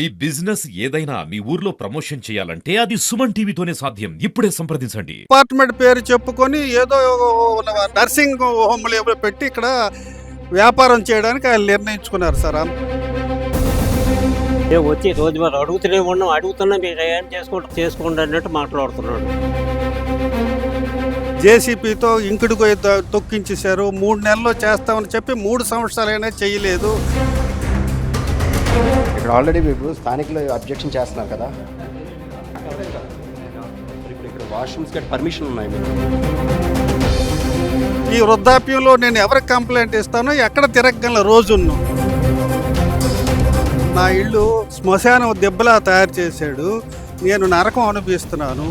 ఈ బిజినెస్ ఏదైనా మీ ఊర్లో ప్రమోషన్ చేయాలంటే అది సుమన్ టీవీతోనే సాధ్యం. ఇప్పుడే సంప్రదించండి. అపార్ట్మెంట్ పేరు చెప్పుకొని ఏదో నర్సింగ్ హోమ్లు ఏవో పెట్టి ఇక్కడ వ్యాపారం చేయడానికి ఆయన నిర్ణయించుకున్నారు సార్. మేము వచ్చి రోజు మరి అడుగుతూనే ఉన్నాం. అడుగుతున్నా మీరు ఏం చేసుకుంటారు చేసుకోండి అన్నట్టు మాట్లాడుతున్నాడు. జేసీపీతో ఇంకుడు గొయ్యి త- తొక్కించేశారు. మూడు నెలల్లో చేస్తామని చెప్పి మూడు సంవత్సరాలైనా చేయలేదు. ఇక్కడ ఆల్రెడీ మీకు స్థానికులు అబ్జెక్షన్ చేస్తున్నారు కదా. ఇక్కడ వాష్రూమ్స్ గట్ పర్మిషన్ ఉన్నాయి ఈ వృద్ధాప్యంలో నేను ఎవరికి కంప్లైంట్ ఇస్తానో ఎక్కడ తిరగగల రోజును నా ఇల్లు శ్మశానం దెబ్బలా తయారు చేశాడు. నేను నరకం అనుభవిస్తున్నాను.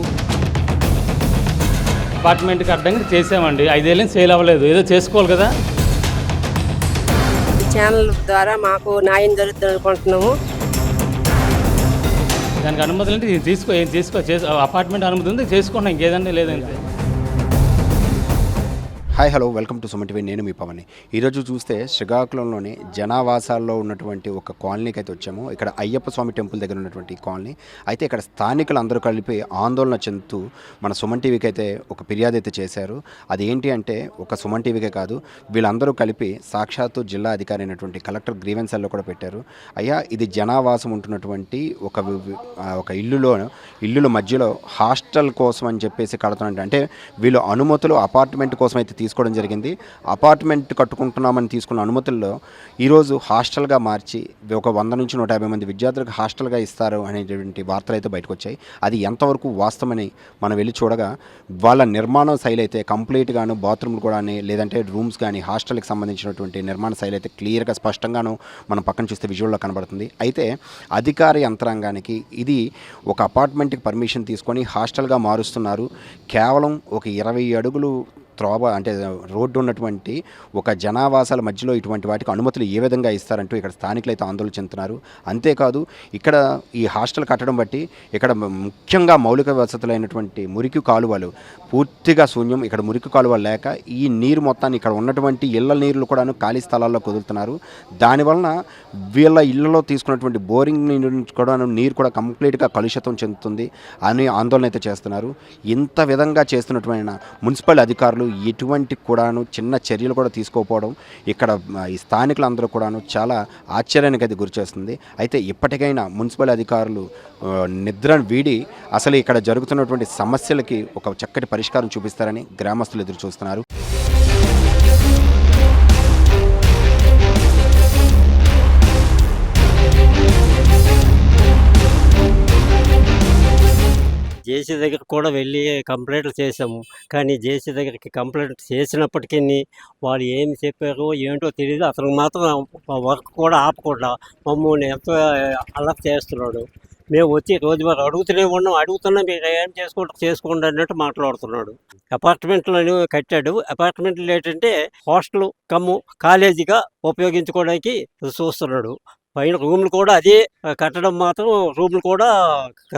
అపార్ట్మెంట్కి అడ్డంగా చేసామండి ఐదేళ్ళని సేల్ అవ్వలేదు. ఏదో చేసుకోవాలి కదా. ఈ ఛానల్ ద్వారా మాకు న్యాయం జరుగుతుంది అనుకుంటున్నాము దానికి అనుమతులు అంటే ఇది తీసుకో ఏం తీసుకో అపార్ట్మెంట్ అనుమతి ఉంది చేసుకున్నాం ఇంకేదన్నా లేదంటే hi hello welcome to Suma TV నేను మీ పవన్ ఈరోజు చూస్తే శ్రీకాకుళంలోని జనావాసాల్లో ఉన్నటువంటి ఒక కాలనీకి అయితే వచ్చాము. ఇక్కడ అయ్యప్ప స్వామి టెంపుల్ దగ్గర ఉన్నటువంటి ఈ కాలనీ. అయితే ఇక్కడ స్థానికులు అందరూ కలిపి ఆందోళన చెందుతూ మన సుమన్ టీవీకి అయితే ఒక ఫిర్యాదు అయితే చేశారు. అది ఏంటి అంటే ఒక సుమన్ టీవీకే కాదు వీళ్ళందరూ కలిపి సాక్షాత్తు జిల్లా అధికారి అయినటువంటి కలెక్టర్ గ్రీవెన్సల్లో కూడా పెట్టారు. అయ్యా ఇది జనావాసం ఉంటున్నటువంటి ఒక ఒక ఇల్లులో ఇల్లుల మధ్యలో హాస్టల్ కోసం అని చెప్పేసి కడుతున్నట్టు అంటే వీళ్ళు అనుమతులు అపార్ట్మెంట్ కోసం అయితే తీసుకోవడం జరిగింది. అపార్ట్మెంట్ కట్టుకుంటున్నామని తీసుకున్న అనుమతుల్లో ఈరోజు హాస్టల్గా మార్చి ఒక వంద నుంచి నూట యాభై మంది విద్యార్థులకు హాస్టల్గా ఇస్తారు అనేటువంటి వార్తలు అయితే బయటకు వచ్చాయి అది ఎంతవరకు వాస్తవమని మనం వెళ్ళి చూడగా వాళ్ళ నిర్మాణ శైలి అయితే కంప్లీట్గాను బాత్రూమ్లు కూడా లేదంటే రూమ్స్ కానీ హాస్టల్కి సంబంధించినటువంటి నిర్మాణ శైలి అయితే క్లియర్గా స్పష్టంగాను మనం పక్కన చూస్తే విజువల్లో కనబడుతుంది. అయితే అధికార యంత్రాంగానికి ఇది ఒక అపార్ట్మెంట్కి పర్మిషన్ తీసుకొని హాస్టల్గా మారుస్తున్నారు. కేవలం ఒక ఇరవై అడుగులు త్రోవ అంటే రోడ్డు ఉన్నటువంటి ఒక జనావాసాల మధ్యలో ఇటువంటి వాటికి అనుమతులు ఏ విధంగా ఇస్తారంటూ ఇక్కడ స్థానికులు అయితే ఆందోళన చెందుతున్నారు. అంతేకాదు ఇక్కడ ఈ హాస్టల్ కట్టడం బట్టి ఇక్కడ ముఖ్యంగా మౌలిక వసతులైనటువంటి మురికి కాలువలు పూర్తిగా శూన్యం. ఇక్కడ మురికి కాలువలు లేక ఈ నీరు మొత్తాన్ని ఇక్కడ ఉన్నటువంటి ఇళ్ళ నీరులు కూడాను ఖాళీ స్థలాల్లో కుదురుతున్నారు. దానివలన వీళ్ళ ఇళ్ళలో తీసుకున్నటువంటి బోరింగ్ నుంచి కూడా నీరు కూడా కంప్లీట్గా కలుషితం చెందుతుంది అని ఆందోళన అయితే చేస్తున్నారు. ఇంత విధంగా చేస్తున్నటువంటి మున్సిపల్ అధికారులు ఎటువంటి కూడాను చిన్న చర్యలు కూడా తీసుకోకపోవడం ఇక్కడ ఈ స్థానికులందరూ కూడాను చాలా ఆశ్చర్యానికి అది గురిచేస్తుంది. అయితే ఇప్పటికైనా మున్సిపల్ అధికారులు నిద్రను వీడి అసలు ఇక్కడ జరుగుతున్నటువంటి సమస్యలకి ఒక చక్కటి పరిష్కారం చూపిస్తారని గ్రామస్తులు ఎదురు చూస్తున్నారు జేసీ దగ్గర కూడా వెళ్ళి కంప్లైంట్లు చేసాము కానీ జేసీ దగ్గరికి కంప్లైంట్ చేసినప్పటికీ వాళ్ళు ఏమి చెప్పారో ఏంటో తెలియదు అతను మాత్రం వర్క్ కూడా ఆపకుండా మమ్మల్ని ఎంతో అలర్ట్ చేస్తున్నాడు. మేము వచ్చి రోజు వారు అడుగుతూనే ఉన్నాం. అడుగుతున్నా మీరు ఏం చేసుకుంటారు చేసుకోండి అన్నట్టు మాట్లాడుతున్నాడు. అపార్ట్మెంట్లను కట్టాడు. అపార్ట్మెంట్లు ఏంటంటే హాస్టల్ కమ్ము కాలేజీగా ఉపయోగించుకోవడానికి చూస్తున్నాడు. పైన రూమ్లు కూడా అదే కట్టడం మాత్రం రూమ్లు కూడా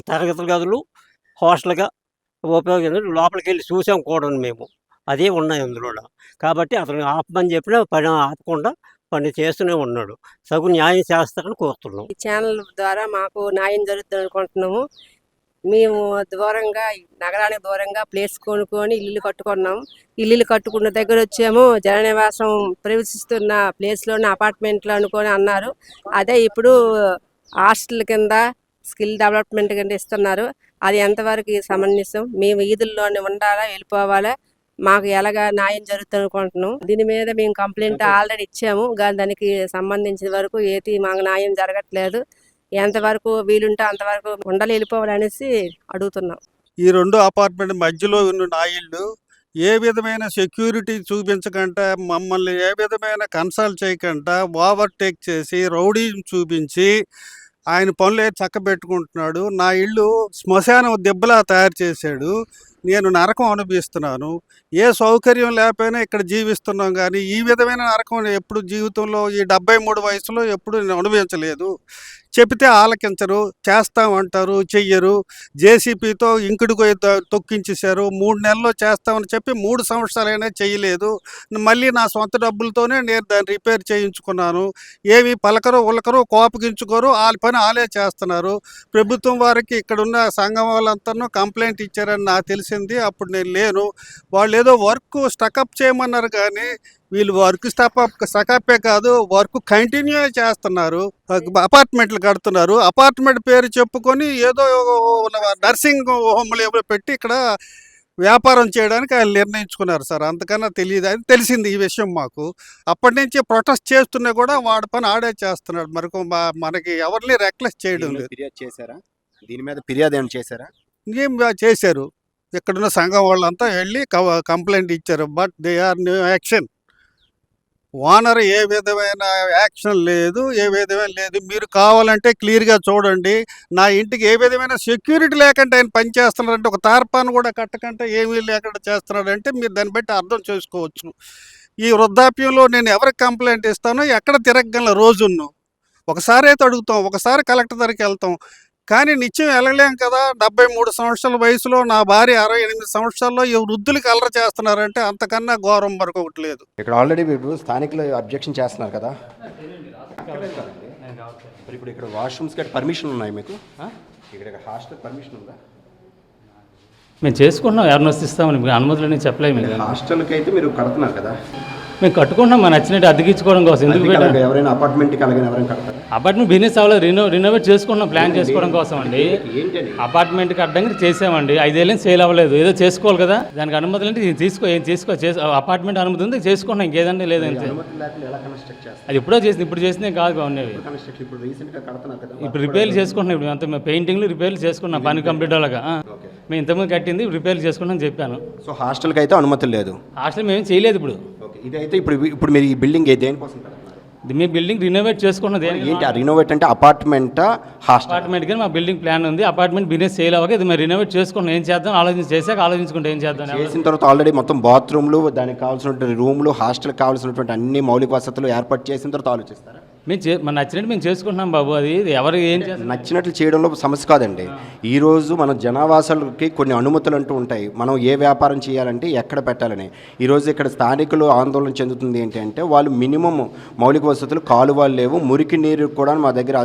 తరగతుల గదులు హాస్టల్గా ఉపయోగించి లోపలికి వెళ్ళి చూసాం కూడా మేము. అదే ఉన్నాయి అందులో కాబట్టి అతను ఆపమని చెప్పినా పని ఆపకుండా పని చేస్తూనే ఉన్నాడు. సగు న్యాయం చేస్తారని కోరుతున్నాం. ఈ ఛానల్ ద్వారా మాకు న్యాయం జరుగుతుంది అనుకుంటున్నాము. మేము దూరంగా నగరానికి దూరంగా ప్లేస్ కొనుక్కొని ఇల్లు కట్టుకున్నాం. ఇల్లు కట్టుకున్న దగ్గర వచ్చేమో జన నివాసం ప్రవేశిస్తున్న ప్లేస్లోనే అపార్ట్మెంట్లు అనుకొని అన్నారు. అదే ఇప్పుడు హాస్టల్ కింద స్కిల్ డెవలప్మెంట్ కింద ఇస్తున్నారు. అది ఎంతవరకు సమంజసం? మేము వీధుల్లోనే ఉండాలా? వెళ్ళిపోవాలా? మాకు ఎలాగా న్యాయం జరుగుతుంది అనుకుంటున్నాం. దీని మీద మేము కంప్లైంట్ ఆల్రెడీ ఇచ్చాము. కానీ దానికి సంబంధించిన వరకు ఏది మాకు న్యాయం జరగట్లేదు. ఎంతవరకు వీలుంటే అంతవరకు ఉండాలి వెళ్ళిపోవాలి అనేసి అడుగుతున్నాం. ఈ రెండు అపార్ట్మెంట్ మధ్యలో ఉన్న నా ఇల్లు ఏ విధమైన సెక్యూరిటీ చూపించకుండా మమ్మల్ని ఏ విధమైన కన్సల్ట్ చేయకుండా ఓవర్టేక్ చేసి రౌడీ చూపించి ఆయన పనులు చక్క పెట్టుకుంటున్నాడు నా ఇల్లు శ్మశానం దెబ్బలా తయారు చేశాడు. నేను నరకం అనుభవిస్తున్నాను. ఏ సౌకర్యం లేకపోయినా ఇక్కడ జీవిస్తున్నాం కానీ ఈ విధమైన నరకం ఎప్పుడు జీవితంలో ఈ డెబ్బై మూడు వయసులో ఎప్పుడు నేను అనుభవించలేదు. చెబితే ఆలకించరు చేస్తామంటారు చెయ్యరు. జేసీపీతో ఇంకుడు తొక్కించేశారు. మూడు నెలల్లో చేస్తామని చెప్పి మూడు సంవత్సరాలైనా చేయలేదు మళ్ళీ నా సొంత డబ్బులతోనే నేను దాన్ని రిపేర్ చేయించుకున్నాను. ఏమి పలకరు ఉలకరు కోపగించుకోరు వాళ్ళ పని వాళ్ళే చేస్తున్నారు. ప్రభుత్వం వారికి ఇక్కడున్న సంఘం వాళ్ళంతా కంప్లైంట్ ఇచ్చారని నాకు తెలిసింది అప్పుడు నేను లేను. వాళ్ళు ఏదో వర్క్ స్టకప్ చేయమన్నారు కానీ వీళ్ళు వర్క్ స్టకప్ స్టకప్పే కాదు వర్క్ కంటిన్యూ చేస్తున్నారు. అపార్ట్మెంట్లు కడుతున్నారు. అపార్ట్మెంట్ పేరు చెప్పుకొని ఏదో నర్సింగ్ హోమ్లు ఏవో పెట్టి ఇక్కడ వ్యాపారం చేయడానికి ఆయన నిర్ణయించుకున్నారు సార్. అంతకన్నా తెలియదు. అది తెలిసింది ఈ విషయం మాకు. అప్పటి నుంచి ప్రొటెస్ట్ చేస్తున్నా కూడా వాడి పని ఆడే చేస్తున్నాడు. మరి మనకి ఎవరిని రెక్లెస్ చేయడం లేదు. ఫిర్యాదు చేశారా? దీని మీద ఫిర్యాదు ఏమైనా చేశారా? ఏం చేశారు? ఇక్కడున్న సంఘం వాళ్ళంతా వెళ్ళి కవ- కంప్లైంట్ ఇచ్చారు. But they are no action. Owner ఏ విధమైన యాక్షన్ లేదు ఏ విధమైన లేదు. మీరు కావాలంటే క్లియర్గా చూడండి. నా ఇంటికి ఏ విధమైన సెక్యూరిటీ లేకుండా ఆయన పనిచేస్తున్నారంటే ఒక తార్పాను కూడా కట్టకుండా ఏమీ లేకుండా చేస్తున్నాడంటే మీరు దాన్ని బట్టి అర్థం చేసుకోవచ్చు. ఈ వృద్ధాప్యంలో నేను ఎవరికి కంప్లైంట్ ఇస్తానో ఎక్కడ తిరగగల రోజును ఒకసారి అయితే అడుగుతాం ఒకసారి కలెక్టర్ దగ్గరికి వెళ్తాం. కానీ నిత్యం వెళ్ళలేం కదా. డెబ్బై మూడు సంవత్సరాల వయసులో నా భార్య అరవై ఎనిమిది సంవత్సరాల్లో ఈ వృద్ధులకి అల్లరి చేస్తున్నారంటే అంతకన్నా ఘోరం మరొకటి లేదు. ఇక్కడ ఆల్రెడీ మీరు స్థానికులు అబ్జెక్షన్ చేస్తున్నారు కదా. ఇప్పుడు ఇక్కడ వాష్రూమ్స్ గట్టి పర్మిషన్ ఉన్నాయి మీకు? ఇక్కడ హాస్టల్ పర్మిషన్ ఉందా? మేము చేసుకుంటున్నాం. ఎవరిని వస్తామని మీకు అనుమతులని చెప్పలేము. హాస్టల్కి అయితే మీరు కడుతున్నారు కదా. మేము కట్టుకుంటున్నాం మన నచ్చినట్టు అద్దెకించుకోవడం కోసం. ఎందుకు ఎవరైనా కడతారు? అపార్ట్మెంట్ బిజినెస్ అవ్వలేదు రినో రినోవేట్ చేసుకున్నాం ప్లాన్ చేసుకోవడం కోసం అండి. ఏంటని అపార్ట్మెంట్కి అడ్డంగా చేసామండి. ఐదేళ్ళు సేల్ అవ్వలేదు. ఏదో చేసుకోవాలి కదా. దానికి అనుమతులు అంటే తీసుకో ఏం తీసుకో అపార్ట్మెంట్ అనుమతి ఉంది అనుమతి ఎలా కన్స్ట్రక్ట్ చేస్తారు? అది ఇప్పుడో చేసింది ఇప్పుడు చేసిందే కాదు బాగుండేవి కన్స్ట్రక్షన్ ఇప్పుడు రిపేర్లు చేసుకుంటున్నాం ఇప్పుడు అంతా పెయింటింగ్లు రిపేర్లు చేసుకున్నాం పని కంప్లీట్ అలాగా మేము ఇంతకుముందు కట్టింది రిపేర్లు చేసుకున్నాం చెప్పాను. సో హాస్టల్కి అయితే అనుమతులు లేదు. హాస్టల్ మేము చేయలేదు ఇప్పుడు. ఇదైతే ఇప్పుడు ఇప్పుడు మీరు ఈ బిల్డింగ్ దేనికోసం మీ బిల్డింగ్ రినోవేట్ చేసుకున్నది. ఏంటి ఆ రినోవేట్ అంటే అపార్ట్మెంటా హాస్టల్ అపార్ట్మెంట్ కానీ మా బిల్డింగ్ ప్లాన్ ఉంది. అపార్ట్మెంట్ బిజినెస్ సేల్ అవ్వక ఇది మేము రినోవేట్ చేసుకున్నాం. ఏం చేద్దాం? ఆలోచించి చేసాక ఆలోచించుకుంటే ఏం చేద్దాం? చేసిన తర్వాత ఆల్రెడీ మొత్తం బాత్రూమ్లు దానికి కావాల్సినటువంటి రూమ్లు హాస్టల్కి కావాల్సినటువంటి అన్ని మౌలిక వసతులు ఏర్పాటు చేసిన తర్వాత ఆలోచిస్తారా? మేము చే మన నచ్చినట్టు మేము చేసుకుంటున్నాం బాబు అది ఎవరు ఏం చేస్తారు? నచ్చినట్లు చేయడంలో సమస్య కాదండి. ఈరోజు మన జనావాసాలకి కొన్ని అనుమతులు అంటూ ఉంటాయి. మనం ఏ వ్యాపారం చేయాలంటే ఎక్కడ పెట్టాలని. ఈరోజు ఇక్కడ స్థానికులు ఆందోళన చెందుతుంది ఏంటి అంటే వాళ్ళు మినిమం మౌలిక వసతులు కాలువలు లేవు మురికి నీరు కూడా మా దగ్గర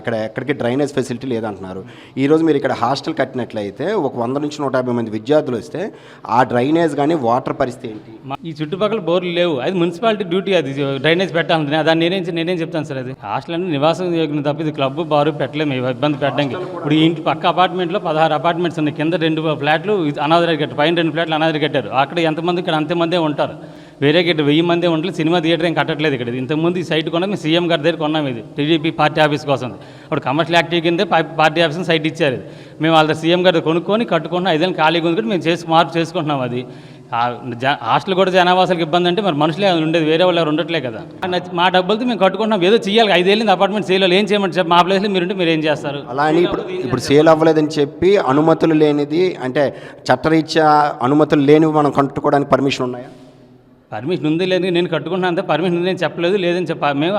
ఇక్కడ ఎక్కడికి డ్రైనేజ్ ఫెసిలిటీ లేదంటున్నారు. ఈరోజు మీరు ఇక్కడ హాస్టల్ కట్టినట్లయితే ఒక వంద నుంచి నూట యాభై మంది విద్యార్థులు వస్తే ఆ డ్రైనేజ్ కానీ వాటర్ పరిస్థితి ఏంటి? ఈ చుట్టుపక్కల బోర్లు లేవు. అది మున్సిపాలిటీ డ్యూటీ అది డ్రైనేజ్ పెట్టాలి దాన్ని నేనేం నేనేం చెప్తాను? సార్ అది. హాస్టల్ అంటే నివాసం యోగ్యం తప్ప ఇది క్లబ్ బారు పెట్టలేము ఇబ్బంది పెట్టడానికి. ఇప్పుడు ఇంటి పక్క అపార్ట్మెంట్లో పదహారు అపార్ట్మెంట్స్ ఉన్నాయి. కింద రెండు ఫ్లాట్లు అనాదరి అనాథరి కట్టారు. పైన రెండు ఫ్లాట్లు అనాథరి కట్టారు. అక్కడ ఎంతమంది ఇక్కడ అంతమందే ఉంటారు. వేరే గట్టి వెయ్యి మందే ఉంటారు సినిమా థియేటర్ ఏం కట్టట్లేదు ఇక్కడ. ఇంతకుముందు ఈ సైట్ కొన్నాం మేము సీఎం గారి దగ్గర కొన్నాం ఇది. టీడీపీ పార్టీ ఆఫీస్ కోసం. ఇప్పుడు కమర్షియల్ యాక్టివ్ కింద పార్టీ ఆఫీస్ సైట్ ఇచ్చారు. మేము వాళ్ళ సీఎం గారి కొనుక్కొని కట్టుకున్న ఐదేళ్ళు ఖాళీగా ఉంది కూడా మేము చేసి మార్పు చేసుకుంటున్నాం అది. హాస్టల్ కూడా జనావాసాలకు ఇబ్బంది అంటే మరి మనుషులే ఉండేది వేరే వాళ్ళు ఎవరు ఉండట్లే కదా. మా డబ్బులతో మేము కట్టుకుంటున్నాం ఏదో చేయాలి ఐదేళ్ళు అపార్ట్మెంట్ చేయాలి ఏం చేయమంటే చెప్పి మా ప్లేస్లో మీరుంటే మీరు ఏం చేస్తారు? అలా అని ఇప్పుడు ఇప్పుడు సేల్ అవ్వలేదని చెప్పి అనుమతులు లేనిది అంటే చట్టరీత్యా అనుమతులు లేనివి మనం కట్టుకోవడానికి పర్మిషన్ ఉన్నాయా? పర్మిషన్ ఉంది లేదు నేను కట్టుకుంటున్నాను అంతే పర్మిషన్ ఉంది నేను చెప్పలేదు లేదని చెప్ప మేము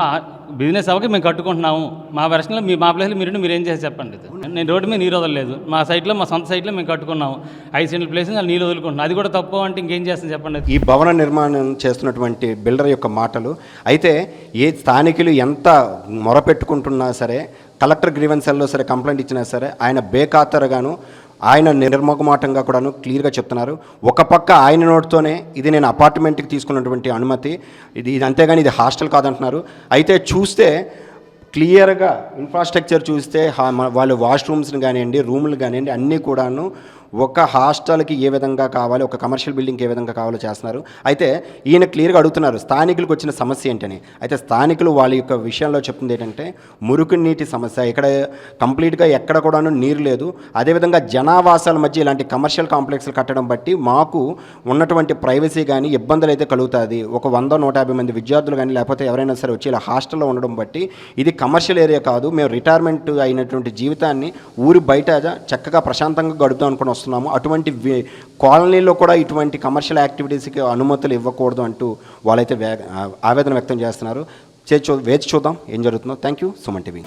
బిజినెస్ అవ్వక మేము కట్టుకుంటున్నాము. మా వెర్షన్లో మీ మా ప్లేస్లో మీరు మీరు ఏం చేసి చెప్పండి నేను రోడ్డు మీద నీరు వదలలేదు. మా సైట్లో మా సొంత సైట్లో మేము కట్టుకున్నాము. ఐదు సెంట్ల ప్లేస్ వాళ్ళు నీళ్ళు వదులుకుంటున్నాం. అది కూడా తప్పు అంటే ఇంకేం చేస్తాను చెప్పండి ఈ భవన నిర్మాణం చేస్తున్నటువంటి బిల్డర్ యొక్క మాటలు. అయితే ఏ స్థానికులు ఎంత మొరపెట్టుకుంటున్నా సరే కలెక్టర్ గ్రీవెన్సల్లో సరే కంప్లైంట్ ఇచ్చినా సరే ఆయన బేఖాతరుగాను ఆయన నిర్మగమాటంగా కూడాను క్లియర్గా చెప్తున్నారు. ఒక పక్క ఆయన నోటితోనే ఇది నేను అపార్ట్మెంట్కి తీసుకున్నటువంటి అనుమతి. ఇది ఇది అంతేగాని ఇది హాస్టల్ కాదంటున్నారు. అయితే చూస్తే క్లియర్గా ఇన్ఫ్రాస్ట్రక్చర్ చూస్తే వాళ్ళు వాష్రూమ్స్ని కానివ్వండి రూములు కానివ్వండి అన్నీ కూడాను ఒక హాస్టల్కి ఏ విధంగా కావాలి ఒక కమర్షియల్ బిల్డింగ్కి ఏ విధంగా కావాలో చేస్తున్నారు. అయితే ఈయన క్లియర్గా అడుగుతున్నారు స్థానికులకు వచ్చిన సమస్య ఏంటని. అయితే స్థానికులు వాళ్ళ యొక్క విషయంలో చెప్తుంది ఏంటంటే మురుకు నీటి సమస్య ఇక్కడ కంప్లీట్గా ఎక్కడ కూడాను నీరు లేదు. అదేవిధంగా జనావాసాల మధ్య ఇలాంటి కమర్షియల్ కాంప్లెక్స్లు కట్టడం బట్టి మాకు ఉన్నటువంటి ప్రైవసీ కానీ ఇబ్బందులు అయితే కలుగుతుంది. ఒక వంద నూట యాభై మంది విద్యార్థులు కానీ లేకపోతే ఎవరైనా సరే వచ్చి ఇలా హాస్టల్లో ఉండడం బట్టి ఇది కమర్షియల్ ఏరియా కాదు. మేము రిటైర్మెంట్ అయినటువంటి జీవితాన్ని ఊరి బయట చక్కగా ప్రశాంతంగా గడుపుతాం అనుకున్న వస్తున్నాము. అటువంటి కాలనీలో కూడా ఇటువంటి కమర్షియల్ యాక్టివిటీస్కి అనుమతులు ఇవ్వకూడదు అంటూ వాళ్ళైతే వే ఆవేదన వ్యక్తం చేస్తున్నారు. చే వేచి చూద్దాం. ఏం జరుగుతుందో. Thank you Suman TV.